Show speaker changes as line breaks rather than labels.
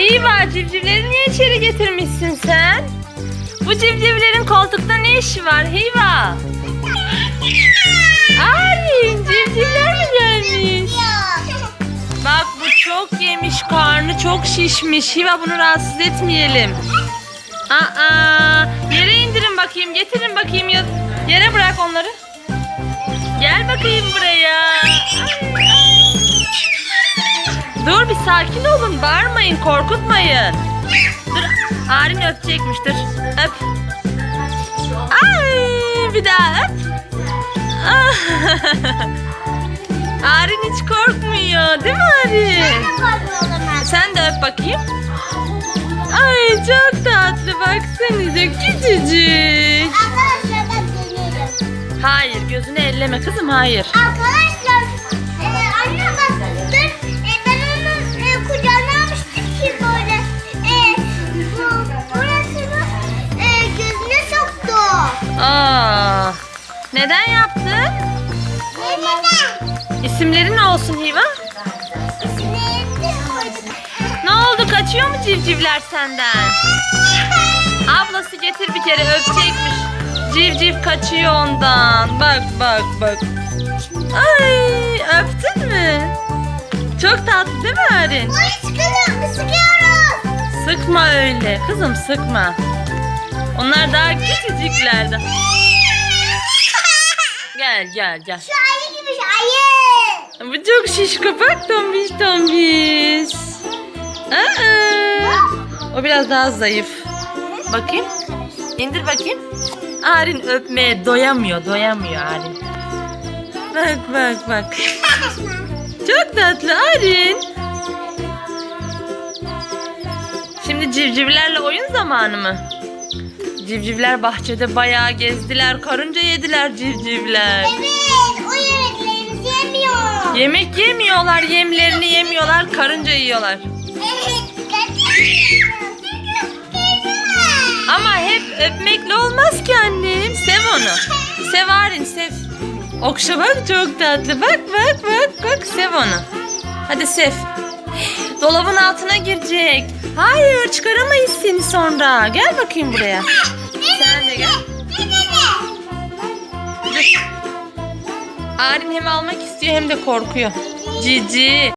Hiva civcivleri niye içeri getirmişsin sen? Bu civcivlerin koltukta ne işi var Hiva? Arin civcivler mi gelmiş? Bak bu çok yemiş karnı çok şişmiş. Hiva bunu rahatsız etmeyelim. Aa, yere indirin bakayım getirin bakayım yere bırak onları. Gel bakayım buraya. Sakin olun bağırmayın korkutmayın. Dur Arin öpecekmiş dur öp. Ay bir daha öp. Ah. Arin hiç korkmuyor değil mi Arin? Sen de öp bakayım. Ay çok tatlı baksanıza küçücük. Hayır gözünü elleme kızım hayır.
Arkadaşlar
neden yaptın?
Neden?
İsimleri ne olsun Hiva? Ne oldu kaçıyor mu civcivler senden? Ablası getir bir kere öpecekmiş. Civciv kaçıyor ondan. Bak bak bak. Ay öptün mü? Çok tatlı değil mi Arin?
Orayı sıkıyorum, sıkıyoruz.
Sıkma öyle kızım sıkma. Onlar daha küçücükler de. Gel gel gel.
Şu ayı gibi şu ayı.
Bu çok şişko bak tombiş tombiş. Aa, o biraz daha zayıf. Bakayım. İndir bakayım. Arin öpmeye doyamıyor, doyamıyor Arin. Bak bak bak. Çok tatlı Arin. Şimdi civcivlerle oyun zamanı mı? Civcivler bahçede bayağı gezdiler. Karınca yediler civcivler.
Evet, o yemeklerimizi yemiyor.
Yemek yemiyorlar, yemlerini yemiyorlar, karınca yiyorlar.
Evet,
Ama hep öpmekle olmaz ki annem. Sev onu. Sev Arin sev. Okşa bak çok tatlı. Bak bak bak bak sev onu. Hadi sev. Dolabın altına girecek. Hayır çıkaramayız seni sonra. Gel bakayım buraya. Gel. Arin hem almak istiyor hem de korkuyor. Cici.